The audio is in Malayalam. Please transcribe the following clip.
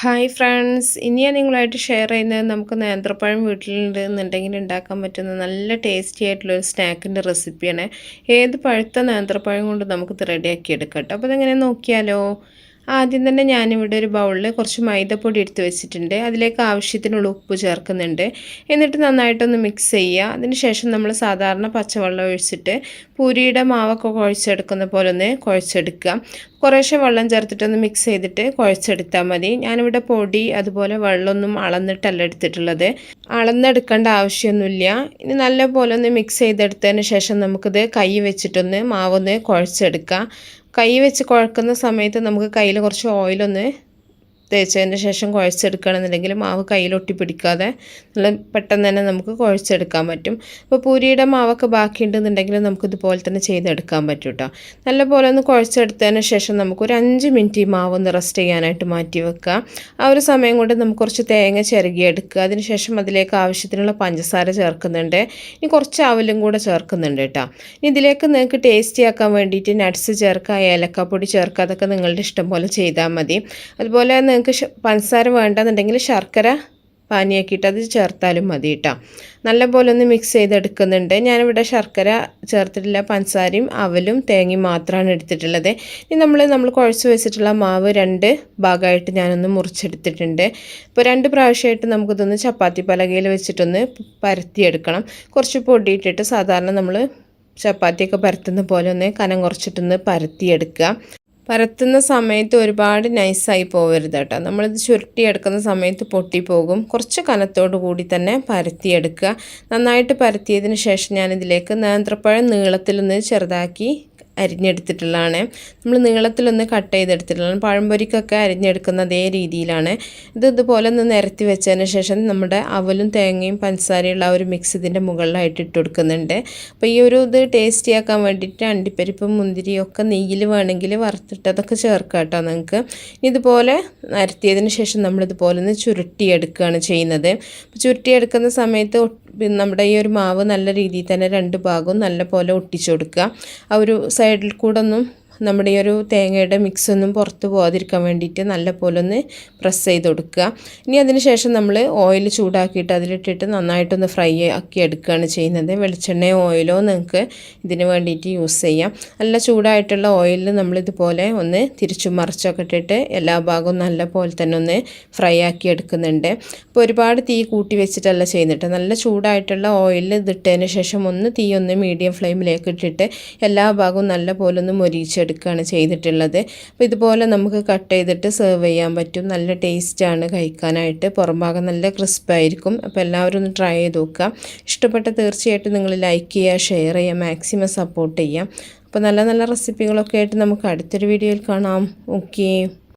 ഹായ് ഫ്രണ്ട്സ് ഇനി ഞാൻ നിങ്ങളായിട്ട് ഷെയർ ചെയ്യുന്നത് നമുക്ക് നേന്ത്രപ്പഴം വീട്ടിലുണ്ട് എന്നുണ്ടെങ്കിൽ ഉണ്ടാക്കാൻ പറ്റുന്ന നല്ല ടേസ്റ്റി ആയിട്ടുള്ള ഒരു സ്നാക്കിന്റെ റെസിപ്പിയാണ് ഏത് പഴുത്ത നേന്ത്രപ്പഴം കൊണ്ട് നമുക്കിത് റെഡിയാക്കി എടുക്കാം കേട്ടോ. അപ്പോൾ അതെങ്ങനെ നോക്കിയാലോ? ആദ്യം തന്നെ ഞാനിവിടെ ഒരു ബൗളിൽ കുറച്ച് മൈദപ്പൊടി എടുത്ത് വെച്ചിട്ടുണ്ട്. അതിലേക്ക് ആവശ്യത്തിനുള്ള ഉപ്പ് ചേർക്കുന്നുണ്ട്. എന്നിട്ട് നന്നായിട്ടൊന്ന് മിക്സ് ചെയ്യുക. അതിനുശേഷം നമ്മൾ സാധാരണ പച്ചവെള്ളം ഒഴിച്ചിട്ട് പൂരിയുടെ മാവൊക്കെ കുഴച്ചെടുക്കുന്ന പോലെ ഒന്ന് കുഴച്ചെടുക്കുക. കുറേശ്ശെ വെള്ളം ചേർത്തിട്ടൊന്ന് മിക്സ് ചെയ്തിട്ട് കുഴച്ചെടുത്താൽ മതി. ഞാനിവിടെ പൊടി അതുപോലെ വെള്ളമൊന്നും അളന്നിട്ടല്ല എടുത്തിട്ടുള്ളത്. അളന്നെടുക്കേണ്ട ആവശ്യമൊന്നുമില്ല. ഇനി നല്ല പോലെ ഒന്ന് മിക്സ് ചെയ്തെടുത്തതിന് ശേഷം നമുക്കിത് കൈ വെച്ചിട്ടൊന്ന് മാവൊന്ന് കുഴച്ചെടുക്കാം. കൈ വെച്ച് കുഴക്കുന്ന സമയത്ത് നമുക്ക് കയ്യിൽ കുറച്ച് ഓയിലൊന്ന് തേച്ചതിന് ശേഷം കുഴച്ചെടുക്കുകയാണെന്നുണ്ടെങ്കിൽ മാവ് കയ്യിലൊട്ടി പിടിക്കാതെ നല്ല പെട്ടെന്ന് തന്നെ നമുക്ക് കുഴച്ചെടുക്കാൻ പറ്റും. അപ്പോൾ പൂരിയുടെ മാവൊക്കെ ബാക്കിയുണ്ടെന്നുണ്ടെങ്കിൽ നമുക്ക് ഇതുപോലെ തന്നെ ചെയ്തെടുക്കാൻ പറ്റും കേട്ടോ നല്ല പോലെ ഒന്ന് കുഴച്ചെടുത്തതിന് ശേഷം നമുക്ക് ഒരു അഞ്ച് മിനിറ്റ് ഈ മാവ് ഒന്ന് റെസ്റ്റ് ചെയ്യാനായിട്ട് മാറ്റി വെക്കുക. ആ ഒരു സമയം കൊണ്ട് നമുക്ക് കുറച്ച് തേങ്ങ ചിരകിയെടുക്കുക അതിനുശേഷം അതിലേക്ക് ആവശ്യത്തിനുള്ള പഞ്ചസാര ചേർക്കുന്നുണ്ട്. ഇനി കുറച്ച് അവലും കൂടെ ചേർക്കുന്നുണ്ട് കേട്ടോ ഇനി ഇതിലേക്ക് നിങ്ങൾക്ക് ടേസ്റ്റി ആക്കാൻ വേണ്ടിയിട്ട് നട്ട്സ് ചേർക്കുക ഏലക്കാപ്പൊടി ചേർക്കുക അതൊക്കെ നിങ്ങളുടെ ഇഷ്ടം പോലെ ചെയ്താൽ മതി. അതുപോലെ നിങ്ങൾക്ക് പഞ്ചസാര വേണ്ടെന്നുണ്ടെങ്കിൽ ശർക്കര പാനിയാക്കിയിട്ട് അത് ചേർത്താലും മതി കേട്ടോ നല്ലപോലെ ഒന്ന് മിക്സ് ചെയ്തെടുക്കുന്നുണ്ട്. ഞാനിവിടെ ശർക്കര ചേർത്തിട്ടില്ല പഞ്ചസാരയും അവലും തേങ്ങയും മാത്രമാണ് എടുത്തിട്ടുള്ളത്. ഇനി നമ്മൾ നമ്മൾ കുഴച്ച് വെച്ചിട്ടുള്ള മാവ് രണ്ട് ഭാഗമായിട്ട് ഞാനൊന്ന് മുറിച്ചെടുത്തിട്ടുണ്ട്. ഇപ്പോൾ രണ്ട് പ്രാവശ്യമായിട്ട് നമുക്കിതൊന്ന് ചപ്പാത്തി പലകയിൽ വെച്ചിട്ടൊന്ന് പരത്തിയെടുക്കണം. കുറച്ച് പൊടിയിട്ടിട്ട് സാധാരണ നമ്മൾ ചപ്പാത്തിയൊക്കെ പരത്തുന്ന പോലെ ഒന്ന് കനം കുറച്ചിട്ടൊന്ന് പരത്തിയെടുക്കുക. പരത്തുന്ന സമയത്ത് ഒരുപാട് നൈസായി പോകരുത് കേട്ടോ. നമ്മളിത് ചുരുട്ടിയെടുക്കുന്ന സമയത്ത് പൊട്ടിപ്പോകും. കുറച്ച് കനത്തോടു കൂടി തന്നെ പരത്തിയെടുക്കുക. നന്നായിട്ട് പരത്തിയതിന് ശേഷം ഞാനിതിലേക്ക് നേന്ത്രപ്പഴം നീളത്തിലൊന്ന് ചെറുതാക്കി അരിഞ്ഞെടുത്തിട്ടുള്ളതാണ്. നമ്മൾ നീളത്തിലൊന്ന് കട്ട് ചെയ്തെടുത്തിട്ടുള്ളതാണ്. പഴംപൊരിക്കൊക്കെ അരിഞ്ഞെടുക്കുന്ന അതേ രീതിയിലാണ്. ഇത് ഇതുപോലെ ഒന്ന് നിരത്തി വെച്ചതിന് ശേഷം നമ്മുടെ അവലും തേങ്ങയും പഞ്ചസാരയുള്ള ഒരു മിക്സ് ഇതിന്റെ മുകളിലായിട്ട് ഇട്ട് കൊടുക്കുന്നുണ്ട്. അപ്പോൾ ഈ ഒരു ഇത് ടേസ്റ്റിയാക്കാൻ വേണ്ടിയിട്ട് അണ്ടിപ്പരിപ്പും മുന്തിരിയും ഒക്കെ നെയ്യിൽ വേണമെങ്കിൽ വറുത്തിട്ടതൊക്കെ ചേർക്കാം കേട്ടോ നിങ്ങൾക്ക് ഇതുപോലെ നിരത്തിയതിന് ശേഷം നമ്മളിതുപോലെ ഒന്ന് ചുരുട്ടിയെടുക്കുകയാണ് ചെയ്യുന്നത്. ചുരുട്ടിയെടുക്കുന്ന സമയത്ത് നമ്മുടെ ഈ ഒരു മാവ് നല്ല രീതിയിൽ തന്നെ രണ്ട് ഭാഗവും നല്ല പോലെ ഒട്ടിച്ചു കൊടുക്കുക. ആ ഒരു സൈഡിൽ കൂടെ ഒന്നും നമ്മുടെ ഈ ഒരു തേങ്ങയുടെ മിക്സ് ഒന്നും പുറത്ത് പോകാതിരിക്കാൻ വേണ്ടിയിട്ട് നല്ല പോലെ ഒന്ന് പ്രസ് ചെയ്ത് കൊടുക്കുക. ഇനി അതിന് ശേഷം നമ്മൾ ഓയിൽ ചൂടാക്കിയിട്ട് അതിലിട്ടിട്ട് നന്നായിട്ടൊന്ന് ഫ്രൈ ആക്കി എടുക്കുകയാണ് ചെയ്യുന്നത്. വെളിച്ചെണ്ണയോ ഓയിലോ നിങ്ങൾക്ക് ഇതിന് വേണ്ടിയിട്ട് യൂസ് ചെയ്യാം. നല്ല ചൂടായിട്ടുള്ള ഓയിലിൽ നമ്മളിതുപോലെ ഒന്ന് തിരിച്ചു മറിച്ചൊക്കെ ഇട്ടിട്ട് എല്ലാ ഭാഗവും നല്ല പോലെ തന്നെ ഒന്ന് ഫ്രൈ ആക്കി എടുക്കുന്നുണ്ട്. അപ്പോൾ ഒരുപാട് തീ കൂട്ടി വെച്ചിട്ടല്ല ചെയ്യുന്നുണ്ട് നല്ല ചൂടായിട്ടുള്ള ഓയിലിൽ ഇതിട്ടതിന് ശേഷം ഒന്ന് തീ ഒന്ന് മീഡിയം ഫ്ലെയിമിലേക്ക് ഇട്ടിട്ട് എല്ലാ ഭാഗവും നല്ല പോലെ ഒന്ന് മൊരിച്ചെടുക്കും എടുക്കുകയാണ് ചെയ്തിട്ടുള്ളത്. അപ്പോൾ ഇതുപോലെ നമുക്ക് കട്ട് ചെയ്തിട്ട് സെർവ് ചെയ്യാൻ പറ്റും. നല്ല ടേസ്റ്റാണ് കഴിക്കാനായിട്ട്. പുറം ഭാഗം നല്ല ക്രിസ്പായിരിക്കും അപ്പോൾ എല്ലാവരും ഒന്ന് ട്രൈ ചെയ്ത് നോക്കുക. ഇഷ്ടപ്പെട്ട തീർച്ചയായിട്ടും നിങ്ങൾ ലൈക്ക് ചെയ്യുക ഷെയർ ചെയ്യുക മാക്സിമം സപ്പോർട്ട് ചെയ്യാം അപ്പോൾ നല്ല നല്ല റെസിപ്പികളൊക്കെ ആയിട്ട് നമുക്ക് അടുത്തൊരു വീഡിയോയിൽ കാണാം. ഓക്കേ